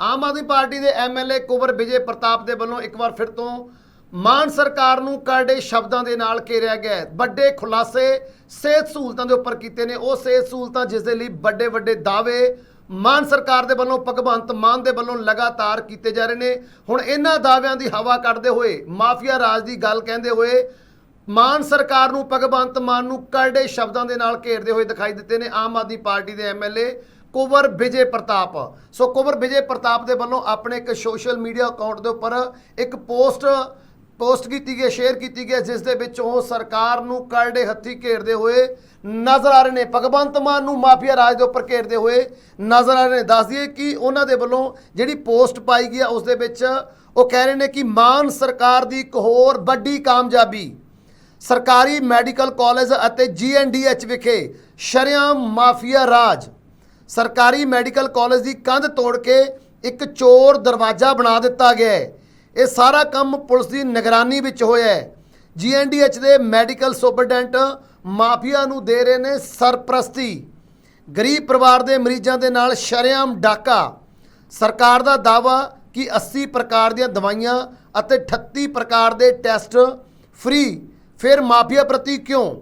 ਆਮ Aadmi party ਦੇ MLA Kunwar Vijay Pratap ਦੇ ਵੱਲੋਂ ਇੱਕ ਵਾਰ ਫਿਰ ਤੋਂ ਮਾਨ ਸਰਕਾਰ ਨੂੰ ਕਰੜੇ ਸ਼ਬਦਾਂ ਦੇ ਨਾਲ ਘੇਰਿਆ ਗਿਆ ਵੱਡੇ ਖੁਲਾਸੇ, ਸਿਹਤ ਸਹੂਲਤਾਂ ਦੇ ਉੱਪਰ ਕੀਤੇ ਨੇ। ਉਹ ਸਿਹਤ ਸਹੂਲਤਾਂ ਜਿਸ ਦੇ ਲਈ ਵੱਡੇ ਵੱਡੇ ਦਾਅਵੇ ਮਾਨ ਸਰਕਾਰ ਦੇ ਵੱਲੋਂ, ਭਗਵੰਤ ਮਾਨ ਦੇ ਵੱਲੋਂ ਲਗਾਤਾਰ ਕੀਤੇ ਜਾ ਰਹੇ ਨੇ। ਹੁਣ ਇਹਨਾਂ ਦਾਅਵਿਆਂ ਦੀ ਹਵਾ ਕੱਢਦੇ ਹੋਏ, ਮਾਫੀਆ ਰਾਜ ਦੀ ਗੱਲ ਕਹਿੰਦੇ ਹੋਏ, ਮਾਨ ਸਰਕਾਰ ਨੂੰ, ਭਗਵੰਤ ਮਾਨ ਨੂੰ ਕਰੜੇ ਸ਼ਬਦਾਂ ਦੇ ਨਾਲ ਘੇਰਦੇ ਹੋਏ ਦਿਖਾਈ ਦਿੱਤੇ ਨੇ ਆਮ ਆਦਮੀ ਪਾਰਟੀ ਦੇ ਐਮਐਲਏ ਕੁਵਰ ਵਿਜੇ ਪ੍ਰਤਾਪ। ਸੋ ਕੁਵਰ ਵਿਜੇ ਪ੍ਰਤਾਪ ਦੇ ਵੱਲੋਂ ਆਪਣੇ ਇੱਕ ਸੋਸ਼ਲ ਮੀਡੀਆ ਅਕਾਊਂਟ ਦੇ ਉੱਪਰ ਇੱਕ ਪੋਸਟ ਪੋਸਟ ਕੀਤੀ ਗਈ ਸ਼ੇਅਰ ਕੀਤੀ ਗਈ, ਜਿਸ ਦੇ ਵਿੱਚ ਉਹ ਸਰਕਾਰ ਨੂੰ ਕਰੜੇ ਹੱਥੀ ਘੇਰਦੇ ਹੋਏ ਨਜ਼ਰ ਆ ਰਹੇ ਨੇ। ਭਗਵੰਤ ਮਾਨ ਨੂੰ ਮਾਫੀਆ ਰਾਜ ਦੇ ਉੱਪਰ ਘੇਰਦੇ ਹੋਏ ਨਜ਼ਰ ਆ ਰਹੇ ਨੇ। ਦੱਸ ਦਈਏ ਕਿ ਉਹਨਾਂ ਦੇ ਵੱਲੋਂ ਜਿਹੜੀ ਪੋਸਟ ਪਾਈ ਗਈ ਆ, ਉਸ ਦੇ ਵਿੱਚ ਉਹ ਕਹਿ ਰਹੇ ਨੇ ਕਿ ਮਾਨ ਸਰਕਾਰ ਦੀ ਇੱਕ ਹੋਰ ਵੱਡੀ ਕਾਮਯਾਬੀ, ਸਰਕਾਰੀ ਮੈਡੀਕਲ ਕਾਲਜ ਅਤੇ ਜੀਐਨਡੀਐਚ ਵਿਖੇ ਸ਼ਰੇਆਮ ਮਾਫੀਆ ਰਾਜ ਸਰਕਾਰੀ ਮੈਡੀਕਲ ਕਾਲਜ ਦੀ ਕੰਧ ਤੋੜ ਕੇ ਇੱਕ ਚੋਰ ਦਰਵਾਜ਼ਾ ਬਣਾ ਦਿੱਤਾ ਗਿਆ ਹੈ। ਇਹ ਸਾਰਾ ਕੰਮ ਪੁਲਿਸ ਦੀ ਨਿਗਰਾਨੀ ਵਿੱਚ ਹੋਇਆ ਹੈ। ਜੀਐਨਡੀਐਚ ਦੇ ਮੈਡੀਕਲ ਸੁਪਰਡੈਂਟ ਮਾਫੀਆ ਨੂੰ ਦੇ ਰਹੇ ਨੇ ਸਰਪ੍ਰਸਤੀ। ਗਰੀਬ ਪਰਿਵਾਰ ਦੇ ਮਰੀਜ਼ਾਂ ਦੇ ਨਾਲ ਸ਼ਰੇਆਮ ਡਾਕਾ। ਸਰਕਾਰ ਦਾ ਦਾਵਾ ਕਿ 80 ਪ੍ਰਕਾਰ ਦੀਆਂ ਦਵਾਈਆਂ ਅਤੇ 38 ਪ੍ਰਕਾਰ ਦੇ ਟੈਸਟ ਫ੍ਰੀ। ਫਿਰ ਮਾਫੀਆ ਪ੍ਰਤੀ ਕਿਉਂ?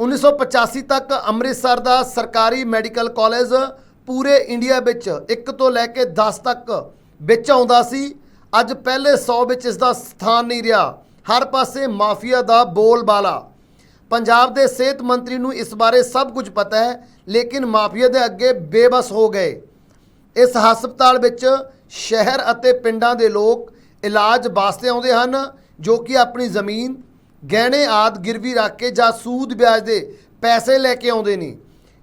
1985 ਤੱਕ ਅੰਮ੍ਰਿਤਸਰ ਦਾ ਸਰਕਾਰੀ ਮੈਡੀਕਲ ਕਾਲਜ ਪੂਰੇ ਇੰਡੀਆ ਵਿੱਚ 1 ਤੋਂ ਲੈ ਕੇ 10 ਤੱਕ ਵਿੱਚ ਆਉਂਦਾ ਸੀ। ਅੱਜ ਪਹਿਲੇ 100 ਵਿੱਚ ਇਸ ਦਾ ਸਥਾਨ ਨਹੀਂ ਰਿਹਾ। ਹਰ ਪਾਸੇ ਮਾਫੀਆ ਦਾ ਬੋਲਬਾਲਾ। ਪੰਜਾਬ ਦੇ ਸਿਹਤ ਮੰਤਰੀ ਨੂੰ ਇਸ ਬਾਰੇ ਸਭ ਕੁਝ ਪਤਾ ਹੈ, ਲੇਕਿਨ ਮਾਫੀਆ ਦੇ ਅੱਗੇ ਬੇਬਸ ਹੋ ਗਏ। ਇਸ ਹਸਪਤਾਲ ਵਿੱਚ ਸ਼ਹਿਰ ਅਤੇ ਪਿੰਡਾਂ ਦੇ ਲੋਕ ਇਲਾਜ ਵਾਸਤੇ ਆਉਂਦੇ ਹਨ, ਜੋ ਕਿ ਆਪਣੀ ਜ਼ਮੀਨ ਗਹਿਣੇ ਆਦ ਗਿਰਵੀ ਰੱਖ ਕੇ ਜਾਂ ਸੂਦ ਵਿਆਜ ਦੇ ਪੈਸੇ ਲੈ ਕੇ ਆਉਂਦੇ ਨੇ।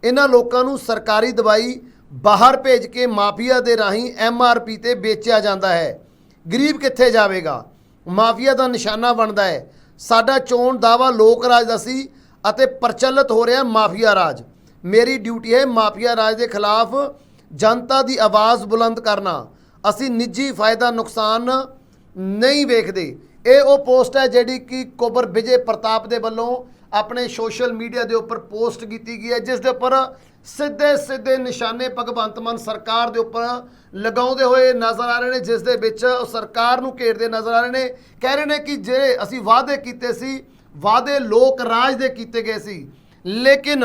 ਇਹਨਾਂ ਲੋਕਾਂ ਨੂੰ ਸਰਕਾਰੀ ਦਵਾਈ ਬਾਹਰ ਭੇਜ ਕੇ ਮਾਫੀਆ ਦੇ ਰਾਹੀਂ ਐਮਆਰਪੀ ਤੇ ਵੇਚਿਆ ਜਾਂਦਾ ਹੈ। ਗਰੀਬ ਕਿੱਥੇ ਜਾਵੇਗਾ? ਮਾਫੀਆ ਦਾ ਨਿਸ਼ਾਨਾ ਬਣਦਾ ਹੈ। ਸਾਡਾ ਚੋਣ ਦਾਵਾ ਲੋਕ ਰਾਜ ਦਾ ਸੀ ਅਤੇ ਪ੍ਰਚਲਿਤ ਹੋ ਰਿਹਾ ਮਾਫੀਆ ਰਾਜ। ਮੇਰੀ ਡਿਊਟੀ ਹੈ ਮਾਫੀਆ ਰਾਜ ਦੇ ਖਿਲਾਫ ਜਨਤਾ ਦੀ ਆਵਾਜ਼ ਬੁਲੰਦ ਕਰਨਾ। ਅਸੀਂ ਨਿੱਜੀ ਫਾਇਦਾ ਨੁਕਸਾਨ ਨਹੀਂ ਵੇਖਦੇ। ਇਹ ਉਹ ਪੋਸਟ ਹੈ ਜਿਹੜੀ ਕਿ ਕੋਬਰ ਵਿਜੇ ਪ੍ਰਤਾਪ ਦੇ ਵੱਲੋਂ ਆਪਣੇ ਸੋਸ਼ਲ ਮੀਡੀਆ ਦੇ ਉੱਪਰ ਪੋਸਟ ਕੀਤੀ ਗਈ ਹੈ, ਜਿਸ ਦੇ ਉੱਪਰ ਸਿੱਧੇ ਸਿੱਧੇ ਨਿਸ਼ਾਨੇ ਭਗਵੰਤ ਮਾਨ ਸਰਕਾਰ ਦੇ ਉੱਪਰ ਲਗਾਉਂਦੇ ਹੋਏ ਨਜ਼ਰ ਆ ਰਹੇ ਨੇ, ਜਿਸ ਦੇ ਵਿੱਚ ਸਰਕਾਰ ਨੂੰ ਘੇਰਦੇ ਨਜ਼ਰ ਆ ਰਹੇ ਨੇ। ਕਹਿ ਰਹੇ ਨੇ ਕਿ ਜੇ ਅਸੀਂ ਵਾਅਦੇ ਕੀਤੇ ਸੀ, ਵਾਅਦੇ ਲੋਕ ਰਾਜ ਦੇ ਕੀਤੇ ਗਏ ਸੀ। ਲੇਕਿਨ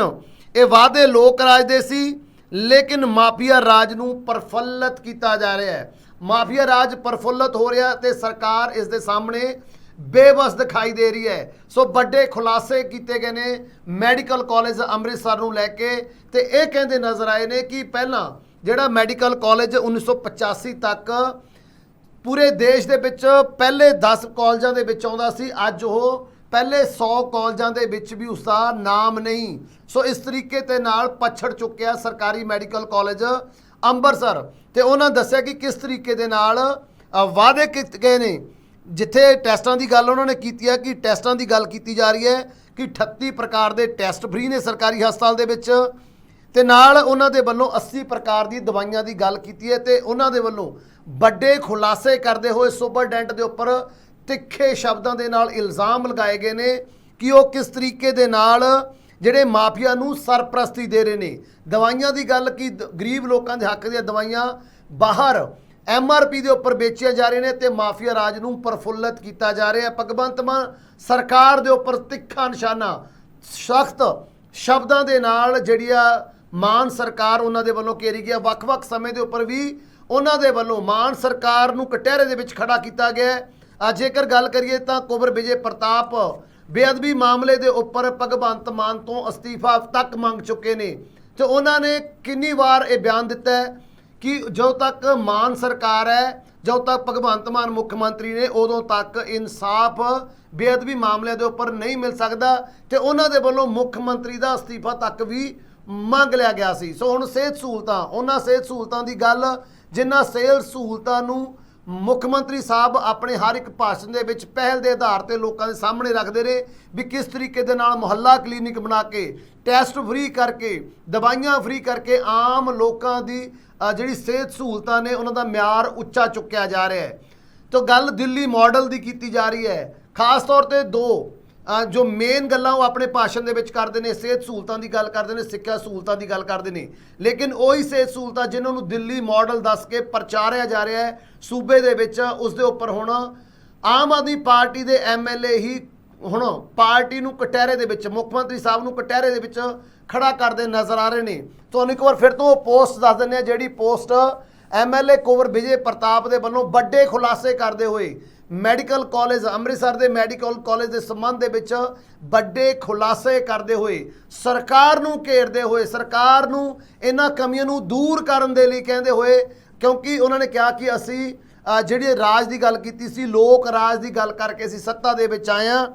ਇਹ ਵਾਅਦੇ ਲੋਕ ਰਾਜ ਦੇ ਸੀ, ਲੇਕਿਨ ਮਾਫੀਆ ਰਾਜ ਨੂੰ ਪ੍ਰਫੁੱਲਤ ਕੀਤਾ ਜਾ ਰਿਹਾ ਹੈ। ਮਾਫੀਆ ਰਾਜ ਪ੍ਰਫੁੱਲਤ ਹੋ ਰਿਹਾ ਤੇ ਸਰਕਾਰ ਇਸ ਦੇ ਸਾਹਮਣੇ ਬੇਬਸ ਦਿਖਾਈ ਦੇ ਰਹੀ ਹੈ। ਸੋ ਵੱਡੇ ਖੁਲਾਸੇ ਕੀਤੇ ਗਏ ਨੇ ਮੈਡੀਕਲ ਕਾਲਜ ਅੰਮ੍ਰਿਤਸਰ ਨੂੰ ਲੈ ਕੇ ਤੇ ਇਹ ਕਹਿੰਦੇ ਨਜ਼ਰ ਆਏ ਨੇ ਕਿ ਪਹਿਲਾਂ ਜਿਹੜਾ ਮੈਡੀਕਲ ਕਾਲਜ 1985 ਤੱਕ ਪੂਰੇ ਦੇਸ਼ ਦੇ ਵਿੱਚ ਪਹਿਲੇ 10 ਕਾਲਜਾਂ ਦੇ ਵਿੱਚ ਆਉਂਦਾ ਸੀ, ਅੱਜ ਉਹ ਪਹਿਲੇ 100 ਕਾਲਜਾਂ ਦੇ ਵਿੱਚ ਵੀ ਉਸ ਦਾ ਨਾਮ ਨਹੀਂ। ਸੋ ਇਸ ਤਰੀਕੇ ਤੇ ਨਾਲ ਪਛੜ ਚੁੱਕਿਆ ਸਰਕਾਰੀ ਮੈਡੀਕਲ ਕਾਲਜ ਅੰਮ੍ਰਿਤਸਰ ਤੇ ਉਹਨਾਂ ਦੱਸਿਆ ਕਿ ਕਿਸ ਤਰੀਕੇ ਦੇ ਨਾਲ ਵਾਅਦੇ ਕੀਤੇ, ਗਏ ਨੇ। ਜਿੱਥੇ ਟੈਸਟਾਂ ਦੀ ਗੱਲ ਉਹਨਾਂ ਨੇ ਕੀਤੀ ਹੈ ਕਿ ਟੈਸਟਾਂ ਦੀ ਗੱਲ ਕੀਤੀ ਜਾ ਰਹੀ ਹੈ ਕਿ 38 ਪ੍ਰਕਾਰ ਦੇ ਟੈਸਟ ਫ੍ਰੀ ਨੇ ਸਰਕਾਰੀ ਹਸਪਤਾਲ ਦੇ ਵਿੱਚ। ਤੇ ਨਾਲ ਉਹਨਾਂ ਦੇ ਵੱਲੋਂ 80 ਪ੍ਰਕਾਰ ਦੀ ਦਵਾਈਆਂ ਦੀ ਗੱਲ ਕੀਤੀ ਹੈ ਤੇ ਉਹਨਾਂ ਦੇ ਵੱਲੋਂ ਵੱਡੇ ਖੁਲਾਸੇ ਕਰਦੇ ਹੋਏ ਸੁਪਰਡੈਂਟ ਦੇ ਉੱਪਰ ਤਿੱਖੇ ਸ਼ਬਦਾਂ ਦੇ ਨਾਲ ਇਲਜ਼ਾਮ ਲਗਾਏ ਗਏ ਨੇ ਕਿ ਉਹ ਕਿਸ ਤਰੀਕੇ ਦੇ ਨਾਲ ਜਿਹੜੇ ਮਾਫੀਆ ਨੂੰ ਸਰਪ੍ਰਸਤੀ ਦੇ ਰਹੇ ਨੇ। ਦਵਾਈਆਂ ਦੀ ਗੱਲ ਕੀ ਗਰੀਬ ਲੋਕਾਂ ਦੇ ਹੱਕ ਦੀਆਂ ਦਵਾਈਆਂ ਬਾਹਰ ਐਮਆਰਪੀ ਦੇ ਉੱਪਰ ਵੇਚੀਆਂ ਜਾ ਰਹੀਆਂ ਨੇ ਤੇ ਮਾਫੀਆ ਰਾਜ ਨੂੰ ਪ੍ਰਫੁੱਲਤ ਕੀਤਾ ਜਾ ਰਿਹਾ। ਹੈ ਭਗਵੰਤ ਮਾਨ ਸਰਕਾਰ ਦੇ ਉੱਪਰ ਤਿੱਖਾ ਨਿਸ਼ਾਨਾ, ਸਖਤ ਸ਼ਬਦਾਂ ਦੇ ਨਾਲ ਜਿਹੜੀ ਆ ਮਾਨ ਸਰਕਾਰ ਉਹਨਾਂ ਦੇ ਵੱਲੋਂ ਘੇਰੀ ਗਿਆ ਵੱਖ-ਵੱਖ ਸਮੇਂ ਦੇ ਉੱਪਰ ਵੀ ਉਹਨਾਂ ਦੇ ਵੱਲੋਂ ਮਾਨ ਸਰਕਾਰ ਨੂੰ ਕਟਹਿਰੇ ਦੇ ਵਿੱਚ ਖੜਾ ਕੀਤਾ ਗਿਆ। ਹੈ ਜੇਕਰ ਗੱਲ ਕਰੀਏ ਤਾਂ ਕੁਬਰ ਵਿਜੇ ਪ੍ਰਤਾਪ ਬੇਅਦਬੀ ਮਾਮਲੇ ਦੇ ਉੱਪਰ ਭਗਵੰਤ ਮਾਨ ਤੋਂ ਅਸਤੀਫਾ ਤੱਕ ਮੰਗ ਚੁੱਕੇ ਨੇ। ਤੇ ਉਹਨਾਂ ਨੇ ਕਿੰਨੀ ਵਾਰ ਇਹ ਬਿਆਨ ਦਿੱਤਾ ਕਿ ਜਦੋਂ ਤੱਕ ਮਾਨ ਸਰਕਾਰ ਹੈ, ਜਦੋਂ ਤੱਕ ਭਗਵੰਤ ਮਾਨ ਮੁੱਖ ਮੰਤਰੀ ਨੇ, ਉਦੋਂ ਤੱਕ ਇਨਸਾਫ ਬੇਅਦਬੀ ਮਾਮਲਿਆਂ ਦੇ ਉੱਪਰ ਨਹੀਂ ਮਿਲ ਸਕਦਾ ਤੇ ਉਹਨਾਂ ਦੇ ਵੱਲੋਂ ਮੁੱਖ ਮੰਤਰੀ ਦਾ ਅਸਤੀਫਾ ਤੱਕ ਵੀ ਮੰਗ ਲਿਆ ਗਿਆ ਸੀ। ਸੋ ਹੁਣ ਸਿਹਤ ਸਹੂਲਤਾਂ, ਉਹਨਾਂ ਸਿਹਤ ਸਹੂਲਤਾਂ ਦੀ ਗੱਲ, ਜਿਨ੍ਹਾਂ ਸਿਹਤ ਸਹੂਲਤਾਂ ਨੂੰ ਮੁੱਖ ਮੰਤਰੀ ਸਾਹਿਬ ਆਪਣੇ ਹਰ ਇੱਕ ਭਾਸ਼ਣ ਦੇ ਵਿੱਚ ਪਹਿਲ ਦੇ ਆਧਾਰ ਤੇ ਲੋਕਾਂ ਦੇ ਸਾਹਮਣੇ ਰੱਖਦੇ ਰਹੇ ਵੀ ਕਿਸ ਤਰੀਕੇ ਦੇ ਨਾਲ ਮੁਹੱਲਾ ਕਲੀਨਿਕ ਬਣਾ ਕੇ, ਟੈਸਟ ਫ੍ਰੀ ਕਰਕੇ, ਦਵਾਈਆਂ ਫ੍ਰੀ ਕਰਕੇ ਆਮ ਲੋਕਾਂ ਦੀ ਜਿਹੜੀ ਸਿਹਤ ਸਹੂਲਤਾਂ ਨੇ ਉਹਨਾਂ ਦਾ ਮਿਆਰ ਉੱਚਾ ਚੁੱਕਿਆ ਜਾ ਰਿਹਾ ਹੈ। ਤੋ ਗੱਲ ਦਿੱਲੀ ਮਾਡਲ ਦੀ ਕੀਤੀ ਜਾ ਰਹੀ ਹੈ। ਖਾਸ ਤੌਰ ਤੇ ਦੋ ਜੋ ਮੇਨ ਗੱਲਾਂ ਉਹ ਆਪਣੇ ਭਾਸ਼ਣ ਦੇ ਵਿੱਚ ਕਰਦੇ ਨੇ, ਸਿਹਤ ਸਹੂਲਤਾਂ ਦੀ ਗੱਲ ਕਰਦੇ ਨੇ, ਸਿੱਖਿਆ ਸਹੂਲਤਾਂ ਦੀ ਗੱਲ ਕਰਦੇ ਨੇ। ਲੇਕਿਨ ਉਹੀ ਸਿਹਤ ਸਹੂਲਤਾਂ ਜਿਨ੍ਹਾਂ ਨੂੰ ਦਿੱਲੀ ਮਾਡਲ ਦੱਸ ਕੇ ਪ੍ਰਚਾਰਿਆ ਜਾ ਰਿਹਾ ਹੈ, ਸੂਬੇ ਦੇ ਵਿੱਚ, ਉਸ ਦੇ ਉੱਪਰ ਹੁਣ ਆਮ ਆਦਮੀ ਪਾਰਟੀ ਦੇ ਐਮਐਲਏ ਹੀ ਹੁਣ ਪਾਰਟੀ ਨੂੰ ਕਟਹਿਰੇ ਦੇ ਵਿੱਚ, ਮੁੱਖ ਮੰਤਰੀ ਸਾਹਿਬ ਨੂੰ ਕਟਹਿਰੇ ਦੇ ਵਿੱਚ ਖੜਾ ਕਰਦੇ ਨਜ਼ਰ ਆ ਰਹੇ ਨੇ। ਤੁਹਾਨੂੰ ਇੱਕ ਵਾਰ ਫਿਰ ਤੋਂ ਉਹ ਪੋਸਟ ਦੱਸ ਦਿੰਦੇ ਆ ਜਿਹੜੀ ਪੋਸਟ ਐਮਐਲਏ ਕੁਵਰ ਵਿਜੇ ਪ੍ਰਤਾਪ ਦੇ ਵੱਲੋਂ ਵੱਡੇ ਖੁਲਾਸੇ ਕਰਦੇ ਹੋਏ ਮੈਡੀਕਲ ਕਾਲਜ, ਅੰਮ੍ਰਿਤਸਰ ਦੇ ਮੈਡੀਕਲ ਕਾਲਜ ਦੇ ਸੰਬੰਧ ਦੇ ਵਿੱਚ ਵੱਡੇ ਖੁਲਾਸੇ ਕਰਦੇ ਹੋਏ, ਸਰਕਾਰ ਨੂੰ ਘੇਰਦੇ ਹੋਏ, ਸਰਕਾਰ ਨੂੰ ਇਹਨਾਂ ਕਮੀਆਂ ਨੂੰ ਦੂਰ ਕਰਨ ਦੇ ਲਈ ਕਹਿੰਦੇ ਹੋਏ, ਕਿਉਂਕਿ ਉਹਨਾਂ ਨੇ ਕਿਹਾ ਕਿ ਅਸੀਂ ਜਿਹੜੀ ਰਾਜ ਦੀ ਗੱਲ ਕੀਤੀ ਸੀ, ਲੋਕ ਰਾਜ ਦੀ ਗੱਲ ਕਰਕੇ ਅਸੀਂ ਸੱਤਾ ਦੇ ਵਿੱਚ ਆਏ ਹਾਂ,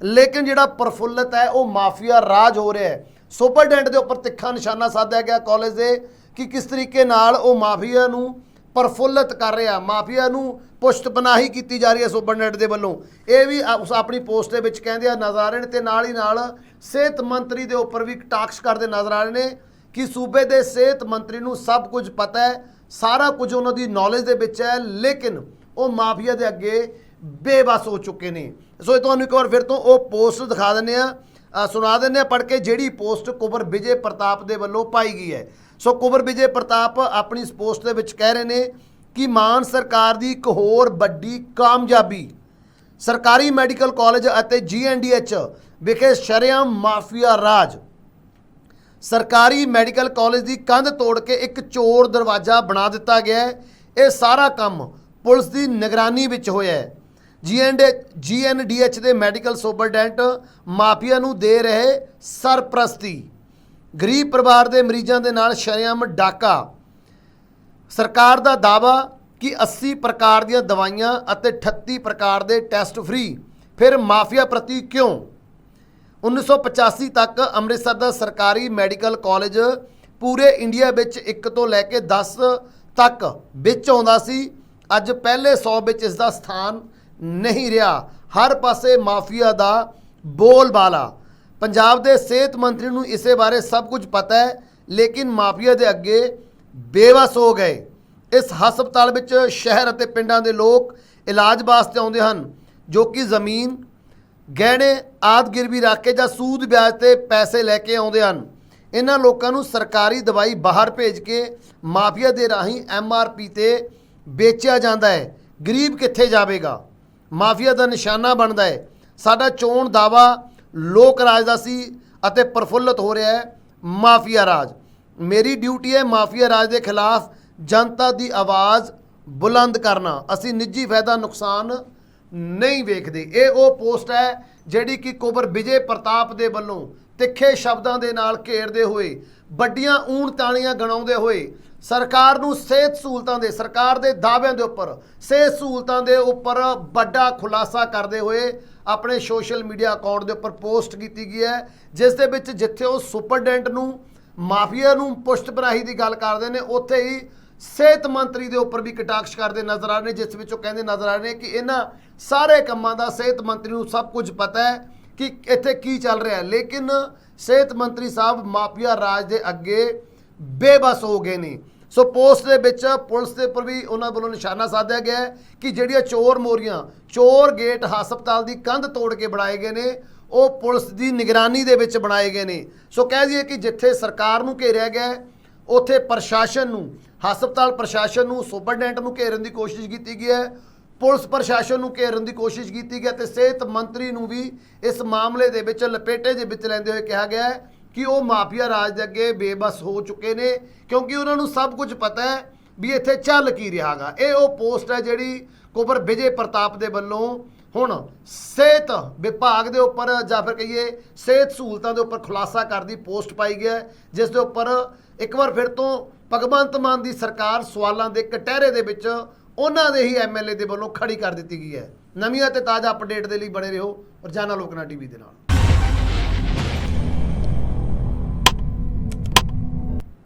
ਲੇਕਿਨ ਜਿਹੜਾ ਪ੍ਰਫੁੱਲਤ ਹੈ, ਉਹ ਮਾਫੀਆ ਰਾਜ ਹੋ ਰਿਹਾ ਹੈ। ਸੁਪਰਡੈਂਟ ਦੇ ਉੱਪਰ ਤਿੱਖਾ ਨਿਸ਼ਾਨਾ ਸਾਧਿਆ ਗਿਆ ਕਾਲਜ ਦੇ ਕਿ ਕਿਸ ਤਰੀਕੇ ਨਾਲ ਉਹ ਮਾਫੀਆ ਨੂੰ ਪ੍ਰਫੁੱਲਤ ਕਰ ਰਿਹਾ, ਮਾਫੀਆ ਨੂੰ ਪੁਸ਼ਤਪਨਾਹੀ ਕੀਤੀ ਜਾ ਰਹੀ ਹੈ ਸੁਪਰਡੈਂਟ ਦੇ ਵੱਲੋਂ। ਇਹ ਵੀ ਉਸ ਆਪਣੀ ਪੋਸਟ ਦੇ ਵਿੱਚ ਕਹਿੰਦੇ ਆ ਨਜ਼ਰ ਆ ਰਹੇ ਨੇ ਤੇ ਨਾਲ ਹੀ ਨਾਲ ਸਿਹਤ ਮੰਤਰੀ ਦੇ ਉੱਪਰ ਵੀ ਟਾਕਸ ਕਰਦੇ ਨਜ਼ਰ ਆ ਰਹੇ ਨੇ ਕਿ ਸੂਬੇ ਦੇ ਸਿਹਤ ਮੰਤਰੀ ਨੂੰ ਸਭ ਕੁਝ ਪਤਾ ਹੈ, ਸਾਰਾ ਕੁਝ ਉਹਨਾਂ ਦੀ ਨੌਲੇਜ ਦੇ ਵਿੱਚ ਹੈ, ਲੇਕਿਨ ਉਹ ਮਾਫੀਆ ਦੇ ਅੱਗੇ ਬੇਬਸ ਹੋ ਚੁੱਕੇ ਨੇ। ਸੋ ਇਹ ਤੁਹਾਨੂੰ ਇੱਕ ਵਾਰ ਫਿਰ ਤੋਂ ਉਹ ਪੋਸਟ ਦਿਖਾ ਦਿੰਦੇ ਆ ਸੁਣਾ ਦਿੰਦੇ ਆ ਪੜ੍ਹ ਕੇ ਜਿਹੜੀ ਪੋਸਟ ਕੁਬਰ ਵਿਜੇ ਪ੍ਰਤਾਪ ਦੇ ਵੱਲੋਂ ਪਾਈ ਗਈ ਹੈ। ਸੋ ਕੁਬਰ ਵਿਜੇ ਪ੍ਰਤਾਪ ਆਪਣੀ ਇਸ ਪੋਸਟ ਦੇ ਵਿੱਚ ਕਹਿ ਰਹੇ ਨੇ ਕਿ ਮਾਨ ਸਰਕਾਰ ਦੀ ਇੱਕ ਹੋਰ ਵੱਡੀ ਕਾਮਯਾਬੀ ਸਰਕਾਰੀ ਮੈਡੀਕਲ ਕਾਲਜ ਅਤੇ ਜੀਐਨਡੀਐਚ ਵਿਖੇ ਸ਼ਰੇਆਮ ਮਾਫੀਆ ਰਾਜ। ਸਰਕਾਰੀ ਮੈਡੀਕਲ ਕਾਲਜ ਦੀ ਕੰਧ ਤੋੜ ਕੇ ਇੱਕ ਚੋਰ ਦਰਵਾਜ਼ਾ ਬਣਾ ਦਿੱਤਾ ਗਿਆ ਹੈ। ਇਹ ਸਾਰਾ ਕੰਮ ਪੁਲਿਸ ਦੀ ਨਿਗਰਾਨੀ ਵਿੱਚ ਹੋਇਆ ਹੈ। ਜੀਐਨਡੀ ਜੀਐਨਡੀਐਚ ਦੇ ਮੈਡੀਕਲ ਸੁਪਰਡੈਂਟ ਮਾਫੀਆ ਨੂੰ ਦੇ ਰਹੇ ਸਰਪ੍ਰਸਤੀ। ਗਰੀਬ ਪਰਿਵਾਰ ਦੇ ਮਰੀਜ਼ਾਂ ਦੇ ਨਾਲ ਸ਼ਰੇਆਮ ਡਾਕਾ ਸਰਕਾਰ ਦਾ ਦਾਵਾ ਕਿ 80 ਪ੍ਰਕਾਰ ਦੀਆਂ ਦਵਾਈਆਂ ਅਤੇ 38 ਪ੍ਰਕਾਰ ਦੇ ਟੈਸਟ ਫ੍ਰੀ। ਫਿਰ ਮਾਫੀਆ ਪ੍ਰਤੀ ਕਿਉਂ? 1985 ਤੱਕ ਅੰਮ੍ਰਿਤਸਰ ਦਾ ਸਰਕਾਰੀ ਮੈਡੀਕਲ ਕਾਲਜ ਪੂਰੇ ਇੰਡੀਆ ਵਿੱਚ 1 ਤੋਂ ਲੈ ਕੇ 10 ਤੱਕ ਵਿੱਚ ਆਉਂਦਾ ਸੀ। ਅੱਜ ਪਹਿਲੇ 100 ਵਿੱਚ ਇਸ ਦਾ ਸਥਾਨ ਨਹੀਂ ਰਿਹਾ। ਹਰ ਪਾਸੇ ਮਾਫੀਆ ਦਾ ਬੋਲਬਾਲਾ। ਪੰਜਾਬ ਦੇ ਸਿਹਤ ਮੰਤਰੀ ਨੂੰ ਇਸੇ ਬਾਰੇ ਸਭ ਕੁਝ ਪਤਾ ਹੈ, ਲੇਕਿਨ ਮਾਫੀਆ ਦੇ ਅੱਗੇ ਬੇਵਸ ਹੋ ਗਏ। ਇਸ ਹਸਪਤਾਲ ਵਿੱਚ ਸ਼ਹਿਰ ਅਤੇ ਪਿੰਡਾਂ ਦੇ ਲੋਕ ਇਲਾਜ ਵਾਸਤੇ ਆਉਂਦੇ ਹਨ, ਜੋ ਕਿ ਜ਼ਮੀਨ, ਗਹਿਣੇ, ਆਦ ਗਿਰਵੀ ਰੱਖ ਕੇ ਜਾਂ ਸੂਦ ਵਿਆਜ ਤੇ ਪੈਸੇ ਲੈ ਕੇ ਆਉਂਦੇ ਹਨ। ਇਹਨਾਂ ਲੋਕਾਂ ਨੂੰ ਸਰਕਾਰੀ ਦਵਾਈ ਬਾਹਰ ਭੇਜ ਕੇ ਮਾਫੀਆ ਦੇ ਰਾਹੀਂ ਐਮਆਰਪੀ ਤੇ ਵੇਚਿਆ ਜਾਂਦਾ ਹੈ। ਗਰੀਬ ਕਿੱਥੇ ਜਾਵੇਗਾ? ਮਾਫੀਆ ਦਾ ਨਿਸ਼ਾਨਾ ਬਣਦਾ ਹੈ। ਸਾਡਾ ਚੋਣ ਦਾਵਾ ਲੋਕ ਰਾਜ ਦਾ ਸੀ ਅਤੇ ਪ੍ਰਫੁੱਲਤ ਹੋ ਰਿਹਾ ਹੈ। ਮਾਫੀਆ ਰਾਜ। ਮੇਰੀ ਡਿਊਟੀ ਹੈ ਮਾਫੀਆ ਰਾਜ ਦੇ ਖਿਲਾਫ ਜਨਤਾ ਦੀ ਆਵਾਜ਼ ਬੁਲੰਦ ਕਰਨਾ। ਅਸੀਂ ਨਿੱਜੀ ਫਾਇਦਾ ਨੁਕਸਾਨ ਨਹੀਂ ਵੇਖਦੇ। ਇਹ ਉਹ ਪੋਸਟ ਹੈ ਜਿਹੜੀ ਕਿ ਕੁਬਰ ਵਿਜੇ ਪ੍ਰਤਾਪ ਦੇ ਵੱਲੋਂ ਤਿੱਖੇ ਸ਼ਬਦਾਂ ਦੇ ਨਾਲ ਘੇਰਦੇ ਹੋਏ, ਵੱਡੀਆਂ ਊਣ ਤਾਲੀਆਂ ਗਣਾਉਂਦੇ ਹੋਏ, ਸਰਕਾਰ ਨੂੰ ਸਿਹਤ ਸਹੂਲਤਾਂ ਦੇ, ਸਰਕਾਰ ਦੇ ਦਾਅਵਿਆਂ ਦੇ ਉੱਪਰ, ਸਿਹਤ ਸਹੂਲਤਾਂ ਦੇ ਉੱਪਰ ਵੱਡਾ ਖੁਲਾਸਾ ਕਰਦੇ ਹੋਏ ਆਪਣੇ ਸੋਸ਼ਲ ਮੀਡੀਆ ਅਕਾਊਂਟ ਦੇ ਉੱਪਰ ਪੋਸਟ ਕੀਤੀ ਗਈ ਹੈ, ਜਿਸ ਦੇ ਵਿੱਚ ਜਿੱਥੇ ਉਹ ਸੁਪਰਡੈਂਟ ਨੂੰ ਮਾਫੀਆ ਨੂੰ ਪੁਸ਼ਤ ਬਰਾਹੀ ਦੀ ਗੱਲ ਕਰਦੇ ਨੇ, ਉੱਥੇ ਹੀ ਸਿਹਤ ਮੰਤਰੀ ਦੇ ਉੱਪਰ ਵੀ ਕਟਾਕਸ਼ ਕਰਦੇ ਨਜ਼ਰ ਆ ਰਹੇ ਨੇ, ਜਿਸ ਵਿੱਚ ਉਹ ਕਹਿੰਦੇ ਨਜ਼ਰ ਆ ਰਹੇ ਨੇ ਕਿ ਇਹਨਾਂ ਸਾਰੇ ਕੰਮਾਂ ਦਾ ਸਿਹਤ ਮੰਤਰੀ ਨੂੰ ਸਭ ਕੁਝ ਪਤਾ ਹੈ ਕਿ ਇੱਥੇ ਕੀ ਚੱਲ ਰਿਹਾ ਹੈ। ਲੇਕਿਨ ਸਿਹਤ ਮੰਤਰੀ ਸਾਹਿਬ ਮਾਫੀਆ ਰਾਜ ਦੇ ਅੱਗੇ ਬੇਬਸ ਹੋ ਗਏ ਨੇ। ਸੋ ਪੋਸਟ ਦੇ ਵਿੱਚ ਪੁਲਿਸ ਦੇ ਉੱਪਰ ਵੀ ਉਹਨਾਂ ਵੱਲੋਂ ਨਿਸ਼ਾਨਾ ਸਾਧਿਆ ਗਿਆ ਕਿ ਜਿਹੜੀਆਂ ਚੋਰ ਮੋਰੀਆਂ, ਚੋਰ ਗੇਟ ਹਸਪਤਾਲ ਦੀ ਕੰਧ ਤੋੜ ਕੇ ਬਣਾਏ ਗਏ ਨੇ ਉਹ ਪੁਲਿਸ ਦੀ ਨਿਗਰਾਨੀ ਦੇ ਵਿੱਚ ਬਣਾਏ ਗਏ ਨੇ। ਸੋ ਕਹਿ ਦਈਏ ਕਿ ਜਿੱਥੇ ਸਰਕਾਰ ਨੂੰ ਘੇਰਿਆ ਗਿਆ ਉੱਥੇ ਪ੍ਰਸ਼ਾਸਨ ਨੂੰ, ਹਸਪਤਾਲ ਪ੍ਰਸ਼ਾਸਨ ਨੂੰ, ਸੁਪਰਡੈਂਟ ਨੂੰ ਘੇਰਨ ਦੀ ਕੋਸ਼ਿਸ਼ ਕੀਤੀ ਗਈ ਹੈ, ਪੁਲਿਸ ਪ੍ਰਸ਼ਾਸਨ ਨੂੰ ਘੇਰਨ ਦੀ ਕੋਸ਼ਿਸ਼ ਕੀਤੀ ਗਈ ਹੈ ਤੇ ਸਿਹਤ ਮੰਤਰੀ ਨੂੰ ਵੀ ਇਸ ਮਾਮਲੇ ਦੇ ਵਿੱਚ ਲਪੇਟੇ ਦੇ ਵਿੱਚ ਲੈਂਦੇ ਹੋਏ ਕਿਹਾ ਗਿਆ ਕਿ ਉਹ ਮਾਫੀਆ ਰਾਜ ਦੇ ਅੱਗੇ ਬੇਬਸ ਹੋ ਚੁੱਕੇ ਨੇ, ਕਿਉਂਕਿ ਉਹਨਾਂ ਨੂੰ ਸਭ ਕੁਝ ਪਤਾ ਹੈ ਵੀ ਇੱਥੇ ਚੱਲ ਕੀ ਰਿਹਾਗਾ ਇਹ ਉਹ ਪੋਸਟ ਹੈ ਜਿਹੜੀ ਕੁਬਰ ਵਿਜੇ ਪ੍ਰਤਾਪ ਦੇ ਵੱਲੋਂ ਹੁਣ ਸਿਹਤ ਵਿਭਾਗ ਦੇ ਉੱਪਰ ਜਾਂ ਫਿਰ ਕਹੀਏ ਸਿਹਤ ਸਹੂਲਤਾਂ ਦੇ ਉੱਪਰ ਖੁਲਾਸਾ ਕਰਦੀ ਪੋਸਟ ਪਾਈ ਗਿਆ ਹੈ, ਜਿਸ ਦੇ ਉੱਪਰ ਇੱਕ ਵਾਰ ਫਿਰ ਤੋਂ ਭਗਵੰਤ ਮਾਨ ਦੀ ਸਰਕਾਰ ਸਵਾਲਾਂ ਦੇ ਕਟਹਿਰੇ ਦੇ ਵਿੱਚ ਉਹਨਾਂ ਦੇ ਹੀ ਐਮਐਲਏ ਦੇ ਵੱਲੋਂ ਖੜੀ ਕਰ ਦਿੱਤੀ ਗਈ ਹੈ। ਨਵੀਆਂ ਤੇ ਤਾਜ਼ਾ ਅਪਡੇਟ ਦੇ ਲਈ ਬਣੇ ਰਹੋ ਰੋਜ਼ਾਨਾ ਲੋਕਨਾ ਟੀਵੀ ਦੇ ਨਾਲ।